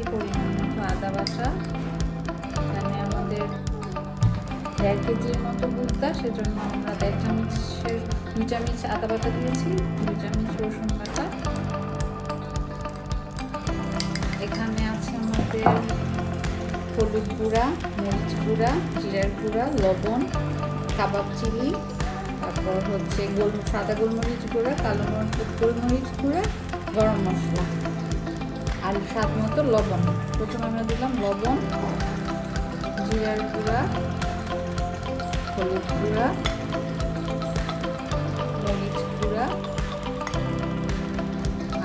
দিচ্ছি পরিমাণ মতো আদা বাটা এখানে আমাদের দেড় কেজির মতো বুদ্দা সেজন্য আমরা দেড় চামচের দু চামচ আদা বাটা দিয়েছি দু চামচ রসুন বাটা। এখানে আছে আমাদের হলুদ গুঁড়া, মরিচ গুঁড়া, জিরার গুঁড়া, লবণ, কাবাব চিলি তারপর হচ্ছে গোল, সাদা গোলমরিচ গুঁড়া, কালো মরিচ গোলমরিচ গুঁড়া, গরম মশলা। আর স্বাদ মতো লবণ। প্রথমে আমরা দিলাম লবণ, জিরার গুঁড়া, হলুদ গুঁড়া, মরিচ গুঁড়া,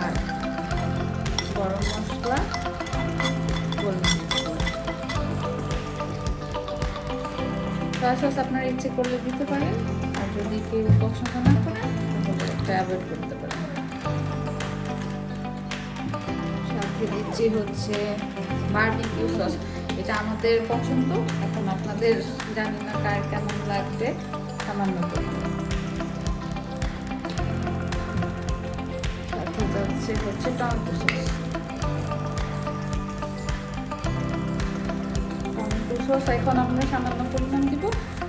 আর গরম মশলা সয়া সস আপনারা ইচ্ছে করলে দিতে পারেন আর যদি কেউ পছন্দ না করেন তাহলে এটা অ্যাভয়েড করতে পারেন সাথে দিচ্ছি হচ্ছে বারবিকিউ সস এটা আমাদের পছন্দ, এখন আপনাদের জানি না কার কেমন লাগবে, সামান্য সাথে যাচ্ছে হচ্ছে টমেটো সস টমেটো সস এখন আমরা সামান্য পরিমাণ দিব,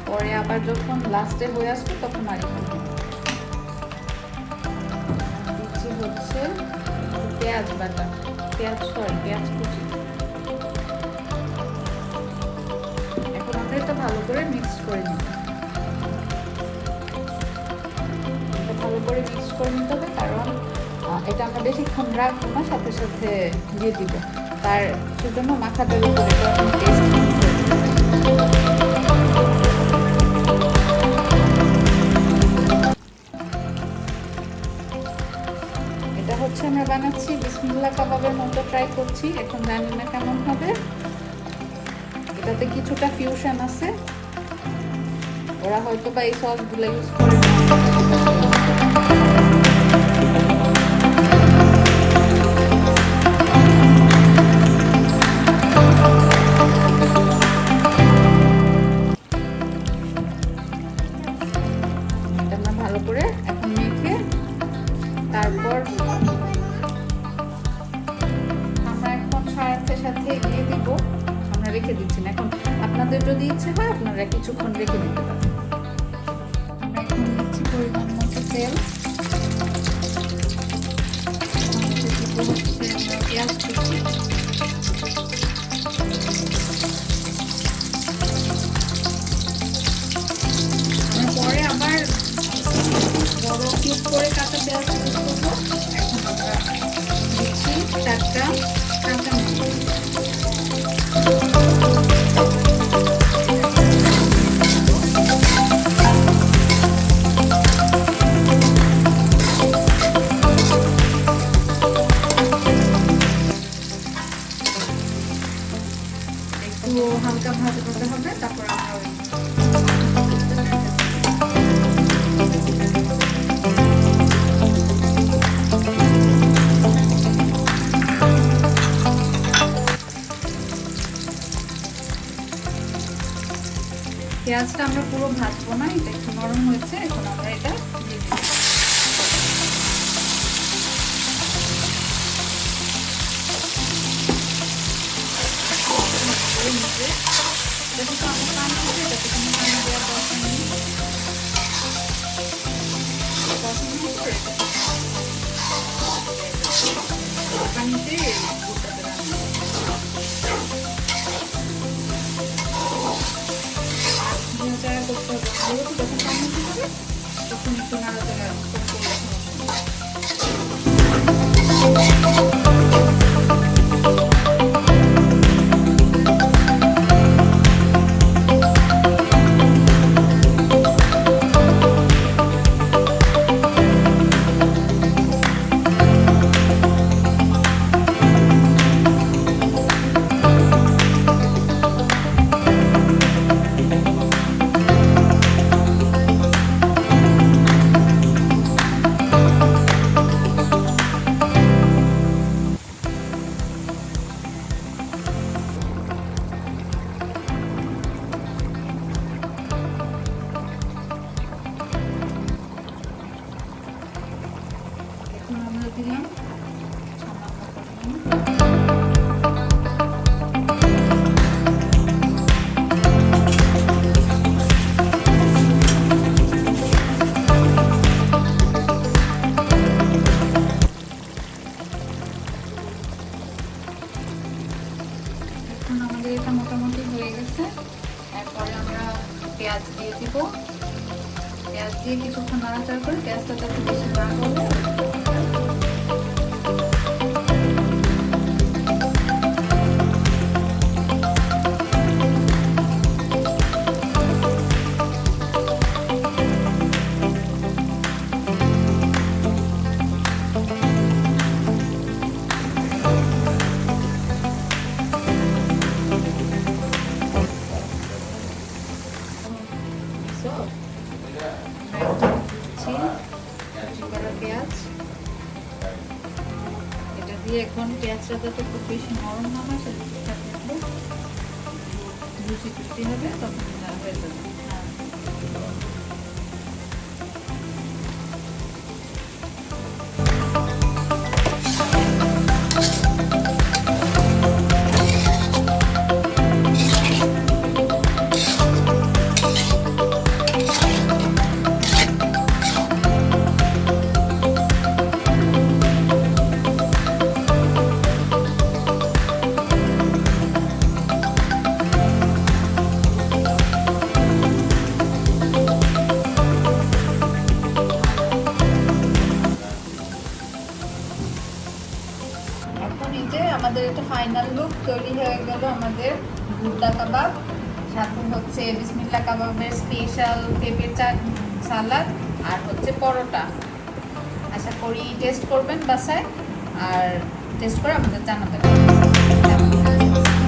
পরে আবার যখন লাস্টে হয়ে আসবে তখন আর দিচ্ছি হচ্ছে পেঁয়াজ বাটা। পেঁয়াজ সরি, পেঁয়াজ কুচি। এখন আমরা এটা ভালো করে মিক্স করে নিব এটা ভালো করে মিক্স করে নিতে হবে, কারণ এটা আমরা বেশিক্ষণ রাখব না, সাথে সাথে দিয়ে দিব। তার সেজন্য মাখাটার উপরে টেস্ট বানাচ্ছি বিসমিল্লা কাবাবের মতো ট্রাই করছি, এখন জানি না কেমন হবে। এটাতে কিছুটা ফিউশন আছে। ওরা হয়তো বা এই সসগুলো ইউজ করে। ভালো করে এখন মেখে তারপর সাথে দিয়ে দিব। আমরা রেখে দিচ্ছি না। এখন আপনাদের যদি ইচ্ছে হয়, আপনারা কিছুক্ষণ রেখে দিতে পারেন। আমরা পেঁয়াজ করে কাঁচা পেঁয়াজ এখন আমরা দিচ্ছি চারটা পেঁয়াজটা আমরা পুরো ভাজবো না এটা একটু নরম হয়েছে এখন আমরা এটা দিয়ে হলুদ দিলাম এটা মোটামুটি হয়ে গেছে। এরপরে আমরা পেঁয়াজ দিয়ে দিব। পেঁয়াজ দিয়ে কিছুক্ষণ নাড়াচাড়া করে পেঁয়াজটা তো বেশি বাড়া করব পেঁয়াজ এটা দিয়ে এখন পেঁয়াজটা যাতে খুব বেশি নরম না হয় সেটা দেখব লুচি কুচি হবে তখন হয়ে যাবে আমাদের একটা ফাইনাল লুক তৈরি হয়ে গেল আমাদের গুড্ডা কাবাব। সাথে হচ্ছে বিসমিল্লা কাবাবের স্পেশাল পেঁপের চাট সালাদ আর হচ্ছে পরোটা। আশা করি টেস্ট করবেন বাসায়। আর টেস্ট করে আমাদের জানাতে হয়েছে।